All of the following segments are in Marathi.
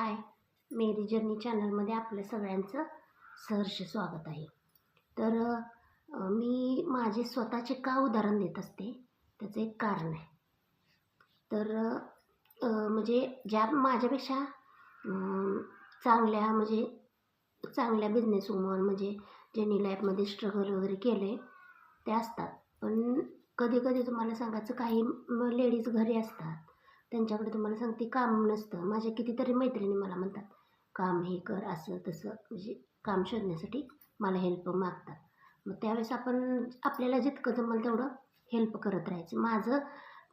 हाय. मेरी जर्नी चॅनलमध्ये आपलं सगळ्यांचं सहर्ष स्वागत आहे. तर मी माझे स्वतःचे का उदाहरण देत असते? त्याचं एक कारण आहे. तर म्हणजे ज्या माझ्यापेक्षा चांगल्या म्हणजे चांगल्या बिझनेस वुमन म्हणजे ज्यांनी लाईफमध्ये स्ट्रगल वगैरे केले ते असतात. पण कधी कधी तुम्हाला सांगायचं काही लेडीज घरी असतात. त्यांच्याकडे तुम्हाला सांगते काम नसतं. माझ्या कितीतरी मैत्रिणी मला म्हणतात काम हे कर असं तसं. म्हणजे काम शोधण्यासाठी मला हेल्प मागतात. मग त्यावेळेस आपण आपल्याला जितकं जमेल तेवढं हेल्प करत राहायचं. माझं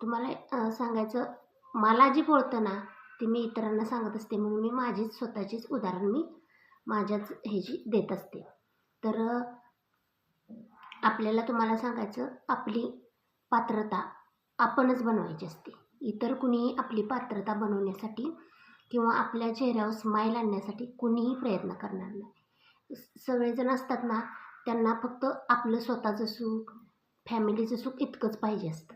तुम्हाला सांगायचं मला जे बोलतं ना ते मी इतरांना सांगत असते. म्हणून मी माझीच स्वतःचीच उदाहरण मी माझ्याच ह्याची देत असते. तर आपल्याला तुम्हाला सांगायचं आपली पात्रता आपणच बनवायची असते. इतर कुणीही आपली पात्रता बनवण्यासाठी किंवा आपल्या चेहऱ्यावर स्माईल आणण्यासाठी कुणीही प्रयत्न करणार नाही. सगळेजण असतात ना त्यांना फक्त आपलं स्वतःचं सुख फॅमिलीचं सुख इतकंच पाहिजे असतं.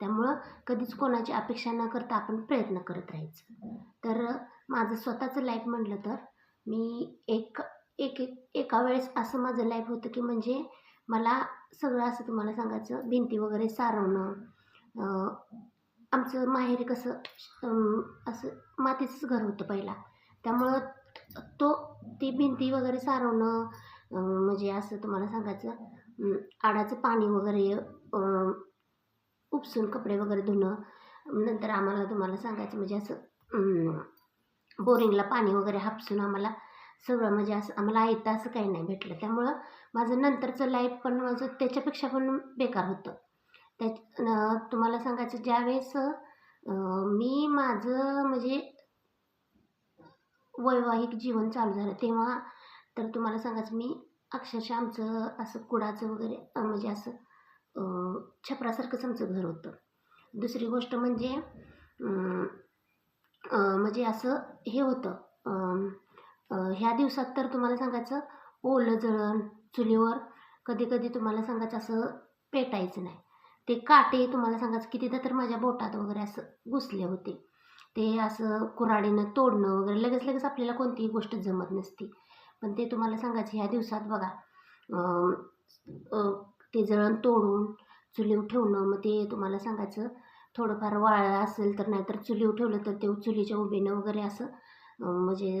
त्यामुळं कधीच कोणाची अपेक्षा न करता आपण प्रयत्न करत राहायचं. तर माझं स्वतःचं लाईफ म्हटलं तर मी एक एक एका वेळेस असं माझं लाईफ होतं की म्हणजे मला सगळं असं तुम्हाला सांगायचं भिंती वगैरे सारवणं आमचं माहेरी कसं असं मातीचंच घर होतं पहिला. त्यामुळं तो ती भिंती वगैरे सारवणं म्हणजे असं तुम्हाला सांगायचं आडाचं पाणी वगैरे उपसून कपडे वगैरे धुणं नंतर आम्हाला तुम्हाला सांगायचं म्हणजे असं बोरिंगला पाणी वगैरे हापसून आम्हाला सगळं म्हणजे असं आम्हाला येतं असं काही नाही भेटलं. त्यामुळं माझं नंतरचं लाईफ पण माझं त्याच्यापेक्षा पण बेकार होतं. त्या तुम्हाला सांगायचं ज्यावेळेस मी माझं म्हणजे वैवाहिक जीवन चालू झालं तेव्हा तर तुम्हाला सांगायचं मी अक्षरशः आमचं असं कुडाचं वगैरे म्हणजे असं छपरासारखंच आमचं घर होतं. दुसरी गोष्ट म्हणजे म्हणजे असं हे होतं ह्या दिवसात तर तुम्हाला सांगायचं ओलं जळण चुलीवर कधी कधी तुम्हाला सांगायचं असं पेटायचं नाही. ते काटे तुम्हाला सांगायचं कितीदा तर माझ्या बोटात वगैरे असं घुसले होते. ते असं कुऱ्हाडीनं तोडणं वगैरे लगेच लगेच आपल्याला कोणतीही गोष्ट जमत नसती. पण ते तुम्हाला सांगायचं ह्या दिवसात बघा ते जळण तोडून चुलीव ठेवणं मग ते तुम्हाला सांगायचं थोडंफार वाळलं असेल तर नाहीतर चुलीव ठेवलं तर ते चुलीच्या उभेनं वगैरे असं म्हणजे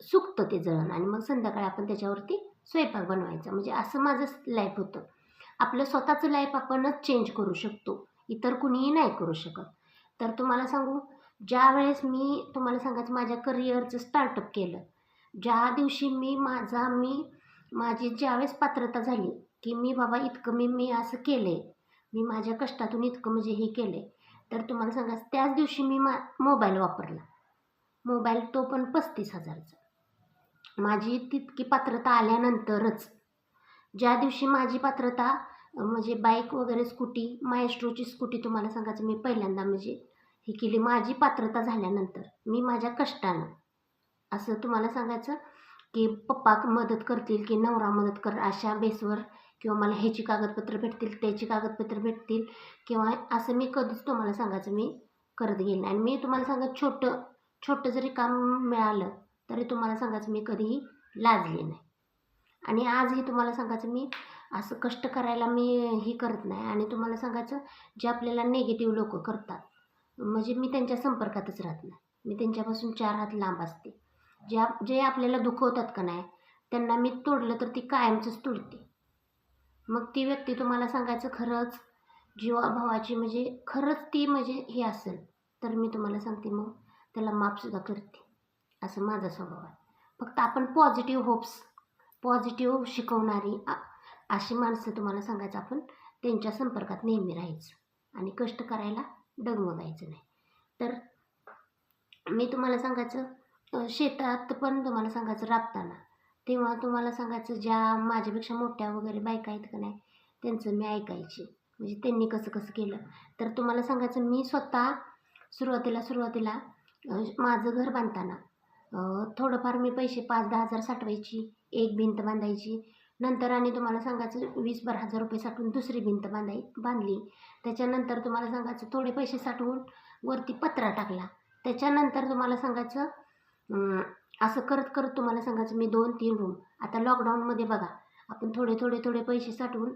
सुकतं ते जळण. आणि मग संध्याकाळी आपण त्याच्यावरती स्वयंपाक बनवायचा. म्हणजे असं माझं लाईफ होतं. आपलं स्वतःचं लाईफ आपणच चेंज करू शकतो. इतर कुणीही नाही करू शकत. तर तुम्हाला सांगू ज्या वेळेस मी तुम्हाला सांगायचं माझ्या करिअरचं स्टार्टअप केलं ज्या दिवशी मी माझा मी माझी ज्यावेळेस पात्रता झाली की मी बाबा इतकं मी मी असं केलं आहे मी माझ्या कष्टातून इतकं म्हणजे हे केलं आहे तर तुम्हाला सांगायचं त्याच दिवशी मी मा मोबाईल वापरला. मोबाईल तो पण पस्तीस हजारचा. माझी तितकी पात्रता आल्यानंतरच ज्या दिवशी माझी पात्रता म्हणजे बाईक वगैरे स्कूटी मायस्ट्रोची स्कूटी तुम्हाला सांगायचं मी पहिल्यांदा म्हणजे ही केली. माझी पात्रता झाल्यानंतर मी माझ्या कष्टानं असं तुम्हाला सांगायचं की पप्पा मदत करतील की नवरा मदत कर अशा बेसवर किंवा मला ह्याची कागदपत्र भेटतील त्याची कागदपत्र भेटतील किंवा असं मी कधीच तुम्हाला सांगायचं मी करत गेले नाही. आणि मी तुम्हाला सांगत छोटं छोटं जरी काम मिळालं तरी तुम्हाला सांगायचं मी कधीही लाजले नाही. आणि आजही तुम्हाला सांगायचं मी असं कष्ट करायला मी हे करत नाही आणि तुम्हाला सांगायचं जे आपल्याला नेगेटिव्ह लोक करतात म्हणजे मी त्यांच्या संपर्कातच राहत नाही. मी त्यांच्यापासून चार हात लांब असते. जे जे आपल्याला दुखवतात का नाही त्यांना मी तोडलं तर ती कायमचंच तोडते. मग ती व्यक्ती तुम्हाला सांगायचं खरंच जीवाभावाची म्हणजे खरंच ती म्हणजे हे असेल तर मी तुम्हाला सांगते मग त्याला माफसुद्धा करते. असं माझा स्वभाव आहे. फक्त आपण पॉझिटिव्ह होप्स पॉझिटिव्ह शिकवणारी अशी माणसं तुम्हाला सांगायचं आपण त्यांच्या संपर्कात नेहमी राहायचं. आणि कष्ट करायला डगमगायचं नाही. तर मी तुम्हाला सांगायचं शेतात पण तुम्हाला सांगायचं राबताना. तेव्हा तुम्हाला सांगायचं ज्या माझ्यापेक्षा मोठ्या वगैरे बायका आहेत का नाही त्यांचं मी ऐकायची. म्हणजे त्यांनी कसं कसं केलं. तर तुम्हाला सांगायचं मी स्वतः सुरुवातीला सुरुवातीला माझं घर बांधताना थोडंफार मी पैसे पाच दहा हजार साठवायची एक भिंत बांधायची. नंतर आणि तुम्हाला सांगायचं वीस बारा हजार रुपये साठवून दुसरी भिंत बांधाय बांधली. त्याच्यानंतर तुम्हाला सांगायचं थोडे पैसे साठवून वरती पत्रा टाकला. त्याच्यानंतर तुम्हाला सांगायचं असं करत करत तुम्हाला सांगायचं मी दोन तीन रूम आता लॉकडाऊनमध्ये बघा आपण थोडे थोडे थोडे पैसे साठवून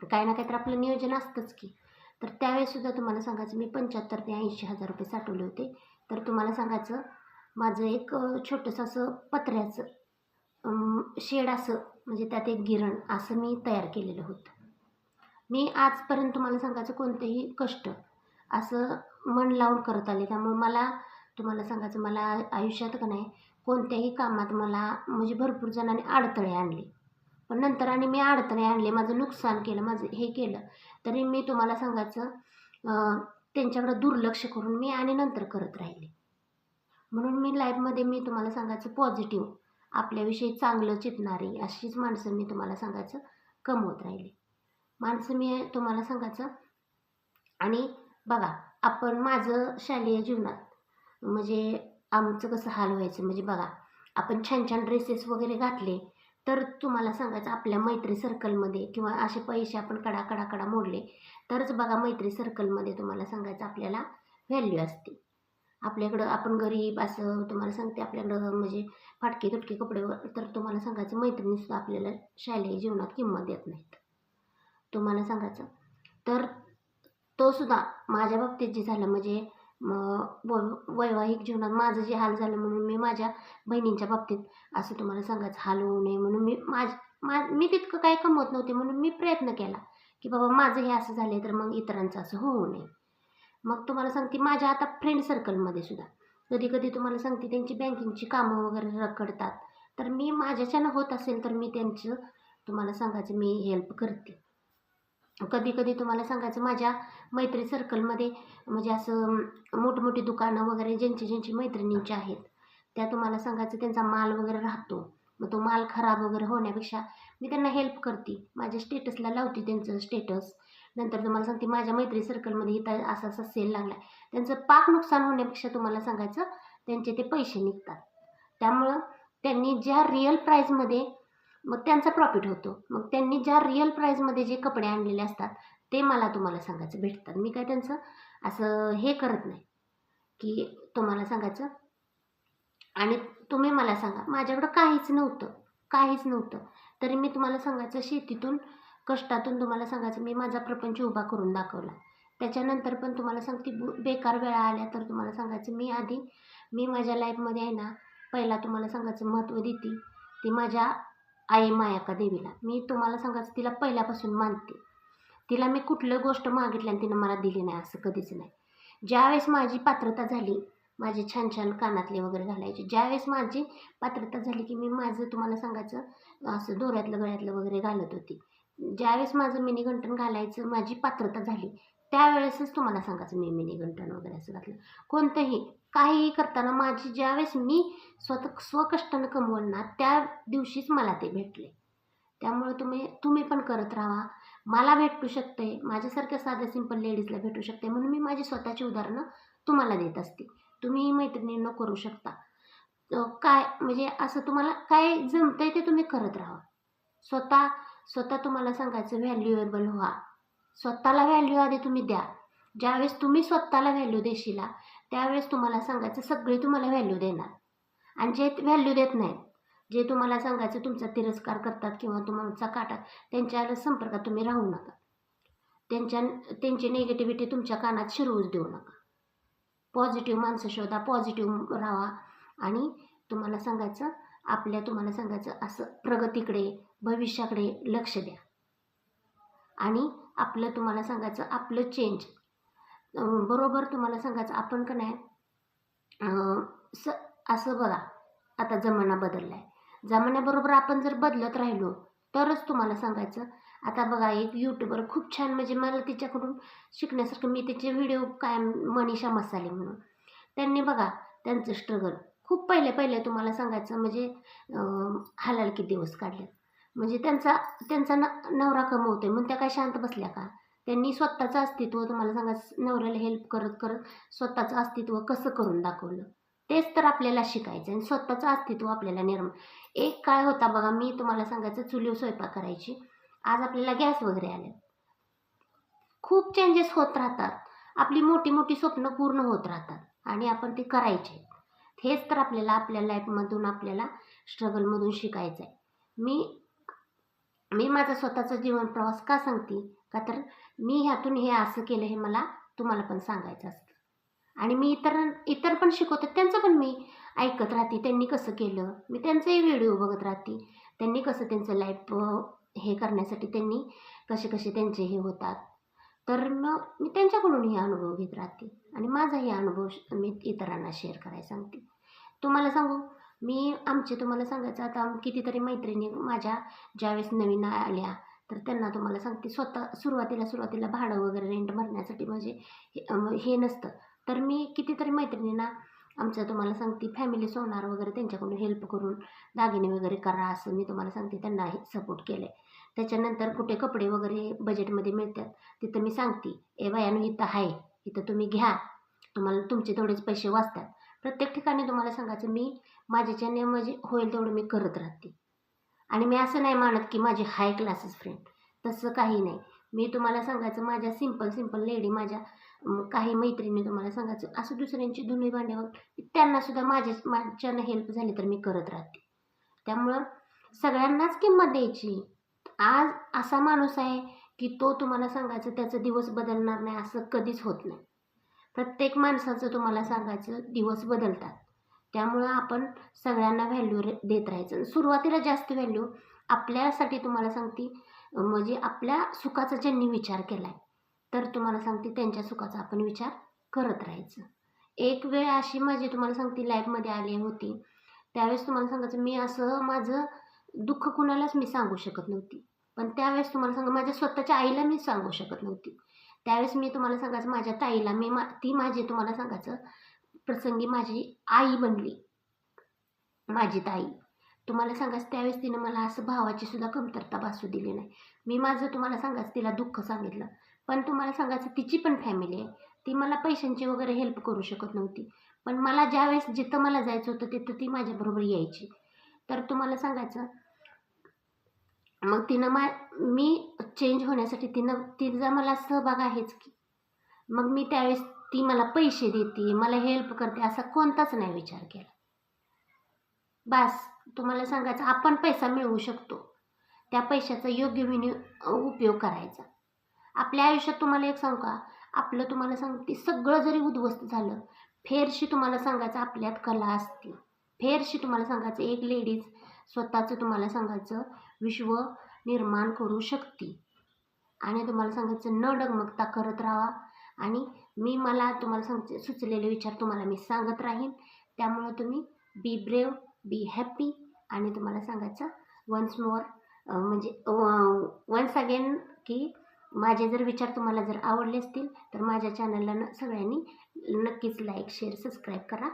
काही ना काहीतरी आपलं नियोजन असतंच की. तर त्यावेळेसुद्धा तुम्हाला सांगायचं मी पंच्याहत्तर ते ऐंशी हजार रुपये साठवले होते. तर तुम्हाला सांगायचं माझं एक छोटंसं असं पत्र्याचं शेड असं म्हणजे त्यात एक गिरण असं मी तयार केलेलं होतं. मी आजपर्यंत तुम्हाला सांगायचं कोणतेही कष्ट असं मन लावून करत आले. त्यामुळे मला तुम्हाला सांगायचं मला आयुष्यात का नाही कोणत्याही कामात मला म्हणजे भरपूर जणांनी अडथळे आणले. पण नंतर आणि मी अडथळे आणले माझं नुकसान केलं माझं हे केलं तरी मी तुम्हाला सांगायचं त्यांच्याकडं दुर्लक्ष करून मी आणि नंतर करत राहिले. म्हणून मी लाईफमध्ये मी तुम्हाला सांगायचं पॉझिटिव्ह आपल्याविषयी चांगलं चितणारी अशीच माणसं मी तुम्हाला सांगायचं कमवत राहिली. माणसं मी तुम्हाला सांगायचं आणि बघा आपण माझं शालेय जीवनात म्हणजे आमचं कसं हाल व्हायचं म्हणजे बघा आपण छान छान ड्रेसेस वगैरे घातले तर तुम्हाला सांगायचं आपल्या मैत्री सर्कलमध्ये किंवा असे पैसे आपण कडा कडा कडा मोडले तरच बघा मैत्री सर्कलमध्ये तुम्हाला सांगायचं आपल्याला व्हॅल्यू असते. आपल्याकडं आपण गरीब असं तुम्हाला सांगते आपल्याकडं म्हणजे फाटके तुटके कपडे तर तुम्हाला सांगायचं मैत्रिणीसुद्धा आपल्याला शालेय जीवनात किंमत देत नाहीत. तुम्हाला सांगायचं तर तो सुद्धा माझ्या बाबतीत जे झालं म्हणजे वैवाहिक जीवनात माझं जे हाल झालं म्हणून मी माझ्या बहिणींच्या बाबतीत असं तुम्हाला सांगायचं हाल होऊ नये म्हणून मी माझ मा मी तितकं काही कमवत नव्हते म्हणून मी प्रयत्न केला की बाबा माझं हे असं झालं तर मग इतरांचं असं होऊ नये. मग तुम्हाला सांगते माझ्या आता फ्रेंड सर्कलमध्ये सुद्धा. कधी कधी तुम्हाला सांगते त्यांची बँकिंगची कामं वगैरे रखडतात. तर मी माझ्याच्यानं होत असेल तर मी त्यांचं तुम्हाला सांगायचं मी हेल्प करते. कधी कधी तुम्हाला सांगायचं माझ्या मैत्री सर्कलमध्ये म्हणजे असं मोठमोठी दुकानं वगैरे ज्यांची ज्यांची मैत्रिणींची आहेत त्या तुम्हाला सांगायचं त्यांचा माल वगैरे राहतो. मग तो माल खराब वगैरे होण्यापेक्षा मी त्यांना हेल्प करते. माझ्या स्टेटसला लावते त्यांचं स्टेटस नंतर तुम्हाला सांगते माझ्या मैत्री सर्कलमध्ये इथं असा असा सेल लागला आहे त्यांचं पाक नुकसान होण्यापेक्षा तुम्हाला सांगायचं त्यांचे ते पैसे निघतात. त्यामुळं त्यांनी ज्या रिअल प्राईजमध्ये मग त्यांचा प्रॉफिट होतो. मग त्यांनी ज्या रिअल प्राईजमध्ये जे कपडे आणलेले असतात ते मला तुम्हाला सांगायचं भेटतात. मी काय त्यांचं असं हे करत नाही. की तुम्हाला सांगायचं आणि तुम्ही मला सांगा माझ्याकडं काहीच नव्हतं काहीच नव्हतं. तरी मी तुम्हाला सांगायचं शेतीतून कष्टातून तुम्हाला सांगायचं मी माझा प्रपंच उभा करून दाखवला. त्याच्यानंतर पण तुम्हाला सांगते बु बेकार वेळा आल्या तर तुम्हाला सांगायचं मी आधी मी माझ्या लाईफमध्ये आहे ना पहिला तुम्हाला सांगायचं महत्त्व देते ती माझ्या आई मायाका देवीला. मी तुम्हाला सांगायचं तिला पहिल्यापासून मानते. तिला मी कुठलं गोष्ट मागितली आणि तिनं मला दिली नाही असं कधीच नाही. ज्यावेळेस माझी पात्रता झाली माझे छान छान कानातले वगैरे घालायचे ज्यावेळेस माझी पात्रता झाली की मी माझं तुम्हाला सांगायचं असं दोऱ्यातलं गळ्यातलं वगैरे घालत होती. ज्यावेळेस माझं मिनी गंठण घालायचं माझी पात्रता झाली त्यावेळेसच तुम्हाला सांगायचं मी मिनी गंठण वगैरे असं घातलं. कोणतंही काहीही करताना माझी ज्यावेळेस मी स्वतः स्वकष्टानं कमवलं ना त्या दिवशीच मला ते भेटले. त्यामुळे तुम्ही तुम्ही पण करत राहा. मला भेटू शकते माझ्यासारख्या साध्या सिंपल लेडीजला भेटू शकते म्हणून मी माझी स्वतःची उदाहरणं तुम्हाला देत असते. तुम्ही मैत्रिणींना करू शकता. काय म्हणजे असं तुम्हाला काय जमतंय ते तुम्ही करत राहा. स्वतः स्वतः तुम्हाला सांगायचं व्हॅल्युएबल व्हा. स्वतःला व्हॅल्यू आधी तुम्ही द्या. ज्यावेळेस तुम्ही स्वतःला व्हॅल्यू देशीला त्यावेळेस तुम्हाला सांगायचं सगळे तुम्हाला व्हॅल्यू देणार. आणि जे व्हॅल्यू देत नाहीत जे तुम्हाला सांगायचं तुमचा तिरस्कार करतात किंवा तुमचा काटा त्यांच्या संपर्कात तुम्ही राहू नका. त्यांच्या त्यांची निगेटिव्हिटी तुमच्या कानात शिरवूच देऊ नका. पॉझिटिव्ह माणसं शोधा पॉझिटिव्ह राहा. आणि तुम्हाला सांगायचं आपल्या तुम्हाला सांगायचं असं प्रगतीकडे भविष्याकडे लक्ष द्या. आणि आपलं तुम्हाला सांगायचं आपलं चेंज बरोबर तुम्हाला सांगायचं आपण का नाही स असं बघा आता जमाना बदलला आहे जमान्याबरोबर आपण जर बदलत राहिलो तरच तुम्हाला सांगायचं आता बघा एक यूट्यूबर खूप छान म्हणजे मला तिच्याकडून शिकण्यासारखं मी तिचे व्हिडिओ कायम मनीषा मसाले म्हणून. त्यांनी बघा त्यांचं स्ट्रगल खूप पहिले पहिले तुम्हाला सांगायचं म्हणजे अं, हालाल दिवस काढले म्हणजे त्यांचा त्यांचा न नवरा कमवतोय. मग त्या काय शांत बसल्या का? त्यांनी स्वतःचं अस्तित्व तुम्हाला सांगा नवऱ्याला हेल्प करत करत स्वतःचं अस्तित्व कसं करून दाखवलं? तेच तर आपल्याला शिकायचं आणि स्वतःचं अस्तित्व आपल्याला निर्माण. एक काय होता बघा मी तुम्हाला सांगायचं चुलीवर स्वयंपाक करायची. आज आपल्याला गॅस वगैरे आले खूप चेंजेस होत राहतात. आपली मोठी मोठी स्वप्न पूर्ण होत राहतात आणि आपण ते करायचे. हेच तर आपल्याला आपल्या लाईफमधून आपल्याला स्ट्रगलमधून शिकायचं आहे मी मी माझा स्वतःचा जीवन प्रवास का सांगते? का तर मी ह्यातून हे असं केलं हे मला तुम्हाला पण सांगायचं असतं. आणि मी इतर इतर पण शिकवते त्यांचं पण मी ऐकत राहते. त्यांनी कसं केलं? मी त्यांचेही व्हिडिओ बघत राहते. त्यांनी कसं त्यांचं लाईफ हे करण्यासाठी त्यांनी कसे कसे त्यांचे हे होतात. तर मग मी त्यांच्याकडून हे अनुभव घेत राहते. आणि माझाही अनुभव मी इतरांना शेअर करायला सांगते. तुम्हाला सांगू? मी आमचे तुम्हाला सांगायचं आता कितीतरी मैत्रिणी माझ्या ज्यावेळेस नवीन आल्या तर त्यांना तुम्हाला सांगते स्वतः सुरुवातीला सुरुवातीला भाडं वगैरे रेंट भरण्यासाठी म्हणजे हे हे नसतं. तर मी कितीतरी मैत्रिणींना आमचं तुम्हाला सांगते फॅमिली सोनार वगैरे त्यांच्याकडून हेल्प करून दागिने वगैरे करा असं मी तुम्हाला सांगते त्यांना सपोर्ट केलं आहे त्याच्यानंतर कुठे कपडे वगैरे बजेटमध्ये मिळतात तिथं मी सांगते ए बायानं इथं आहे इथं तुम्ही घ्या तुम्हाला तुमचे तेवढेच पैसे वाचतात. प्रत्येक ठिकाणी तुम्हाला सांगायचं मी माझ्याच्याने म्हणजे होईल तेवढं मी करत राहते. आणि मी असं नाही मानत की माझे हाय क्लासेस फ्रेंड तसं काही नाही. मी तुम्हाला सांगायचं माझ्या सिंपल सिंपल लेडी माझ्या काही मैत्रिणी तुम्हाला सांगायचं असं दुसऱ्यांची धुणी भांड्यावर त्यांनासुद्धा माझ्या माझ्यानं हेल्प झाली तर मी करत राहते. त्यामुळं सगळ्यांनाच किंमत द्यायची. आज असा माणूस आहे की तो तुम्हाला सांगायचं त्याचा दिवस बदलणार नाही असं कधीच होत नाही. प्रत्येक माणसाचं तुम्हाला सांगायचं दिवस बदलतात. त्यामुळं आपण सगळ्यांना व्हॅल्यू देत राहायचं. सुरुवातीला जास्त व्हॅल्यू आपल्यासाठी तुम्हाला सांगते म्हणजे आपल्या सुखाचा ज्यांनी विचार केला आहे तर तुम्हाला सांगते त्यांच्या सुखाचा आपण विचार करत राहायचं. एक वेळ अशी माझी तुम्हाला सांगते लाईफमध्ये आली होती. त्यावेळेस तुम्हाला सांगायचं मी असं माझं दुःख कुणालाच मी सांगू शकत नव्हती. पण त्यावेळेस तुम्हाला सांगा माझ्या स्वतःच्या आईला मी सांगू शकत नव्हती. त्यावेळेस मी तुम्हाला सांगायचं माझ्या ताईला मी मा ती माझी तुम्हाला सांगायचं प्रसंगी माझी आई बनली. माझी ताई. तुम्हाला सांगायचं त्यावेळेस तिनं मला असं भावाची सुद्धा कमतरता भासू दिली नाही. मी माझं तुम्हाला सांगायचं तिला दुःख सांगितलं. पण तुम्हाला सांगायचं तिची पण फॅमिली आहे. ती मला पैशांची वगैरे हेल्प करू शकत नव्हती. पण मला ज्यावेळेस जिथं मला जायचं होतं तिथं ती माझ्याबरोबर यायची. तर तुम्हाला सांगायचं मग तिनं मा मी चेंज होण्यासाठी तिनं तिचा मला सहभाग आहेच की. मग मी त्यावेळेस ती मला पैसे देते मला हेल्प करते असा कोणताच नाही विचार केला. बस तुम्हाला सांगायचं आपण पैसा मिळवू शकतो. त्या पैशाचा योग्य विनि उपयोग करायचा. आपल्या आयुष्यात तुम्हाला एक सांगू का? आपलं तुम्हाला सांगते सगळं जरी उद्ध्वस्त झालं फेरशी तुम्हाला सांगायचं आपल्यात कला असते. फेरशी तुम्हाला सांगायचं एक लेडीज स्वतःचं तुम्हाला सांगायचं विश्व निर्माण करू शकते. आणि तुम्हाला सांगायचं न डगमगता करत राहा. आणि मी मला तुम्हाला सांग सुचलेले विचार तुम्हाला मी सांगत राहीन. त्यामुळे तुम्ही बी ब्रेव बी हॅपी आणि तुम्हाला सांगायचं वन्स मोर म्हणजे वन्स अगेन की माझे जर विचार तुम्हाला जर आवडले असतील तर माझ्या चॅनलला न सगळ्यांनी नक्कीच लाईक शेअर सबस्क्राईब करा.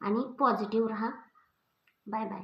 आणि पॉझिटिव्ह राहा. Bye bye